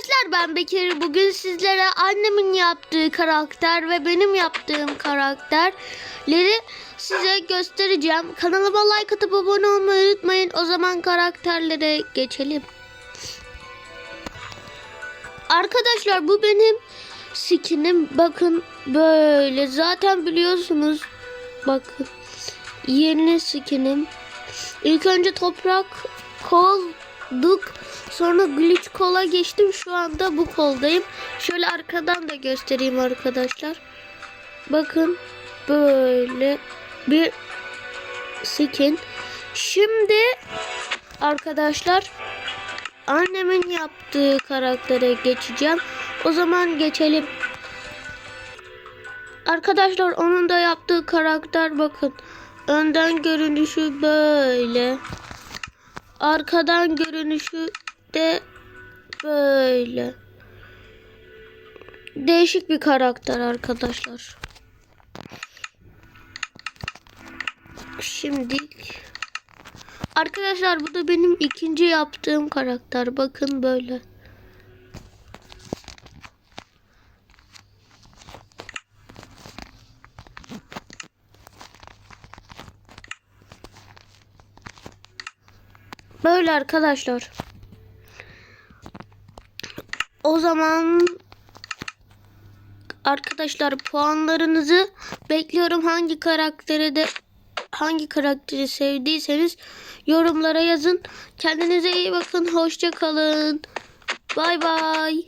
Arkadaşlar ben Bekir. Bugün sizlere annemin yaptığı karakter ve benim yaptığım karakterleri size göstereceğim. Kanalıma like atıp abone olmayı unutmayın. O zaman karakterlere geçelim. Arkadaşlar bu benim skinim. Bakın böyle. Zaten biliyorsunuz. Bakın. Yeni skinim. İlk önce toprak kolduk. Sonra glitch kola geçtim. Şu anda bu koldayım. Şöyle arkadan da göstereyim arkadaşlar. Bakın böyle bir skin. Şimdi arkadaşlar annemin yaptığı karaktere geçeceğim. O zaman geçelim. Arkadaşlar onun da yaptığı karakter bakın. Önden görünüşü böyle. Arkadan görünüşü de böyle. Değişik bir karakter arkadaşlar. Şimdi Arkadaşlar bu da benim ikinci yaptığım karakter. Bakın böyle. Böyle arkadaşlar. O zaman arkadaşlar puanlarınızı bekliyorum. Hangi karakteri de hangi karakteri sevdiyseniz yorumlara yazın. Kendinize iyi bakın. Hoşça kalın. Bay bay.